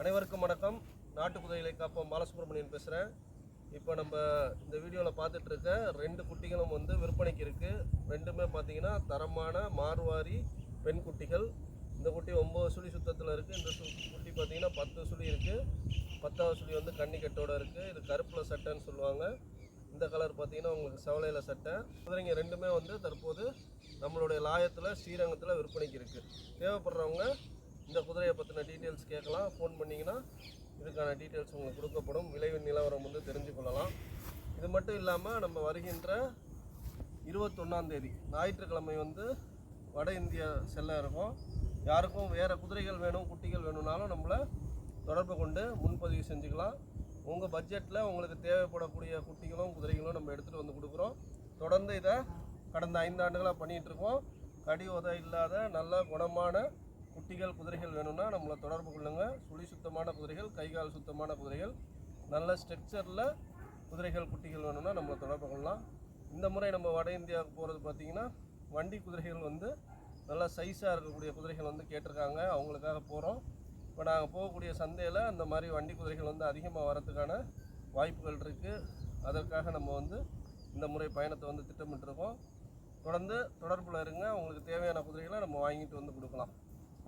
அனைவருக்கும் வணக்கம். நாட்டு குதிரைகளை காப்போம். பாலசுப்ரமணியன் பேசுகிறேன் இப்போ நம்ம இந்த வீடியோவில் பார்த்துட்டு இருக்க ரெண்டு குட்டிகளும் வந்து விற்பனைக்கு இருக்குது ரெண்டுமே பார்த்தீங்கன்னா தரமான மார்வாரி பெண் குட்டிகள். இந்த குட்டி ஒம்பது சுழி சுத்தத்தில் இருக்குது இந்த குட்டி பார்த்தீங்கன்னா பத்து சுழி இருக்குது பத்தாவது சுழி வந்து கன்னிக்கட்டோடு இருக்குது இது கருப்பில் சட்டைன்னு சொல்லுவாங்க. இந்த கலர் பார்த்தீங்கன்னா உங்களுக்கு செவலையில் சட்டை. குதிரைங்க ரெண்டுமே வந்து தற்போது நம்மளுடைய லாயத்தில் ஸ்ரீரங்கத்தில் விற்பனைக்கு இருக்குது தேவைப்படுறவங்க இந்த குதிரையை பற்றின டீட்டெயில்ஸ் கேட்கலாம். ஃபோன் பண்ணிங்கன்னா இதுக்கான டீட்டெயில்ஸ் உங்களுக்கு கொடுக்கப்படும். விளைவு நிலவரம் வந்து தெரிஞ்சு கொள்ளலாம். இது மட்டும் இல்லாமல் நம்ம வருகின்ற இருபத்தொன்னாந்தேதி ஞாயிற்றுக்கிழமை வந்து வட இந்தியா செல்ல இருக்கும். யாருக்கும் வேறு குதிரைகள் வேணும் குட்டிகள் வேணும்னாலும் நம்மளை தொடர்பு கொண்டு முன்பதிவு செஞ்சுக்கலாம். உங்கள் பட்ஜெட்டில் உங்களுக்கு தேவைப்படக்கூடிய குட்டிகளும் குதிரைகளும் நம்ம எடுத்துகிட்டு வந்து கொடுக்குறோம். தொடர்ந்து இதை கடந்த ஐந்து ஆண்டுகளாக பண்ணிகிட்டு இருக்கோம். கடி உதை இல்லாத நல்ல குணமான குட்டிகள் குதிரைகள் வேணும்னா நம்மளை தொடர்பு கொள்ளுங்கள் சுழி சுத்தமான குதிரைகள் கைகால் சுத்தமான குதிரைகள். நல்ல ஸ்ட்ரக்சரில் குதிரைகள் குட்டிகள் வேணும்னா நம்மளை தொடர்பு கொள்ளலாம். இந்த முறை நம்ம வட இந்தியாவுக்கு போகிறது பார்த்திங்கன்னா வண்டி குதிரைகள் வந்து நல்லா சைஸாக இருக்கக்கூடிய குதிரைகள் வந்து கேட்டிருக்காங்க. அவங்களுக்காக போகிறோம் இப்போ நாங்கள் போகக்கூடிய சந்தையில் அந்த மாதிரி வண்டி குதிரைகள் வந்து அதிகமாக வரத்துக்கான வாய்ப்புகள் இருக்குது அதற்காக நம்ம வந்து இந்த முறை பயணத்தை வந்து திட்டமிட்டுருக்கோம். தொடர்ந்து தொடர்பில் இருங்க. உங்களுக்கு தேவையான குதிரைகளை நம்ம வாங்கிட்டு வந்து கொடுக்கலாம்.